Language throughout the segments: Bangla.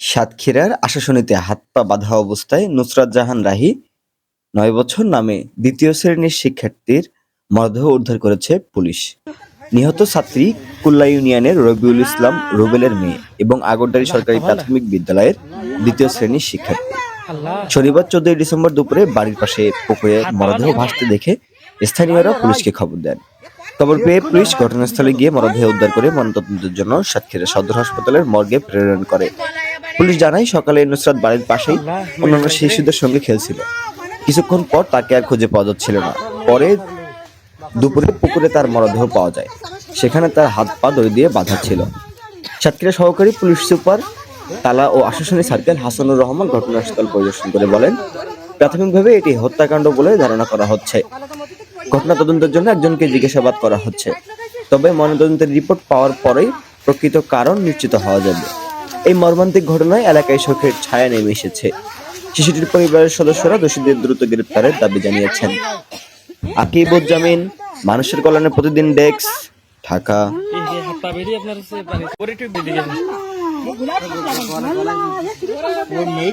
সাতক্ষীরার আশাশুনিতে হাত পা বাঁধা অবস্থায় নুসরাত জাহান রাহি নয় বছর নামে দ্বিতীয় শ্রেণির শিক্ষার্থীর মরদেহ উদ্ধার করেছে পুলিশ। নিহত ছাত্রী কুল্লা ইউনিয়নের রবিউল ইসলাম রুবেলের মেয়ে এবং আগরদারি সরকারি প্রাথমিক বিদ্যালয়ের দ্বিতীয় শ্রেণির শিক্ষার্থী। শনিবার চোদ্দই ডিসেম্বর দুপুরে বাড়ির পাশে পুকুরে মরদেহ ভাসতে দেখে স্থানীয়রা পুলিশকে খবর দেন। খবর পেয়ে পুলিশ ঘটনাস্থলে গিয়ে মরদেহ উদ্ধার করে ময়নাতদন্তের জন্য সাতক্ষীরা সদর হাসপাতালের মর্গে প্রেরণ করে। পুলিশ জানায় সকালে নুসরাত বাড়ির পাশেই অন্যান্য শিশুদের সঙ্গে খেলছিল। কিছুক্ষণ পর তাকে আর খুঁজে পাওয়া যাচ্ছিল না। পরে দুপুরে পুকুরে তার মরদেহ পাওয়া যায়। সেখানে তার হাত পা দড়ি দিয়ে বাঁধা ছিল। সাতক্ষীরা সহকারী পুলিশ সুপার তালা ও আশাসনী সার্কেল হাসানুর রহমান ঘটনাস্থল পরিদর্শন করে বলেন প্রাথমিকভাবে এটি হত্যাকাণ্ড বলে ধারণা করা হচ্ছে। ঘটনা তদন্তের জন্য একজনকে জিজ্ঞাসাবাদ করা হচ্ছে। তবে ময়নাতদন্তের রিপোর্ট পাওয়ার পরেই প্রকৃত কারণ নিশ্চিত হওয়া যাবে। এই মর্মান্তিক ঘটনায় এলাকায় শোকের ছায়া নেমে এসেছে। শিশুটির পরিবারের সদস্যরা দোষীদের দ্রুত গ্রেপ্তারের দাবি জানিয়েছেন। আকিবুজ্জামিন মানুষের কল্যাণে প্রতিদিন ডেস্ক ঢাকা। এই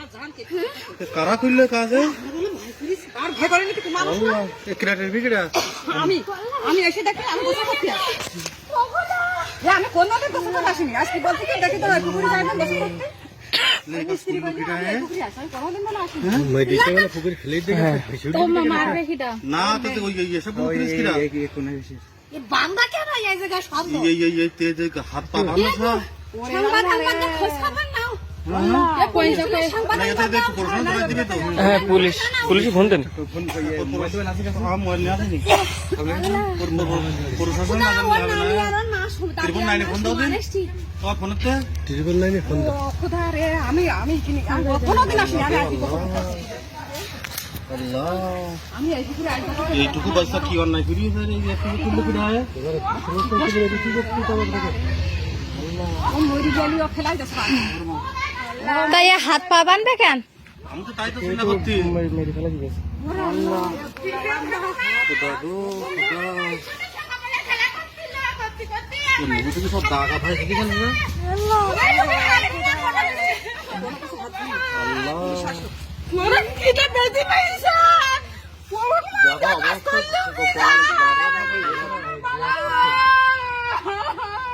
কারা খুললে তো কারা খুললে কাজে আল্লাহ এ কিরাটের বিগড়া আমি আমি এসে দেখি আমি আসি এ, আমি কোনোদিন গোসল করতে আসিনি। আজকে বলতে কি দেখি তো পুকুরে যাই না করতে মনে আসিনি। না ওই সব কিরা কেন এই জায়গায় সব হাত পা ভালো হ্যাঁ পুলিশ পুলিশে ফোন দেন দাও দিন আমি আমি। আল্লাহ। এইটুকু বাচ্চা কি অন্যায় করি স্যার তাই হাত পা বাঁধবে কেন? আমি তো তাই তো চিন্তা করছি। সব দাগা ভাই শিখে গেল না ওরা কিটা বেজি পাইছে ওরা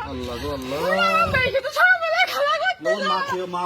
আল্লাহ গো আল্লাহ বেজি তো সব মিলে খেলা করতে ওর মা কে মা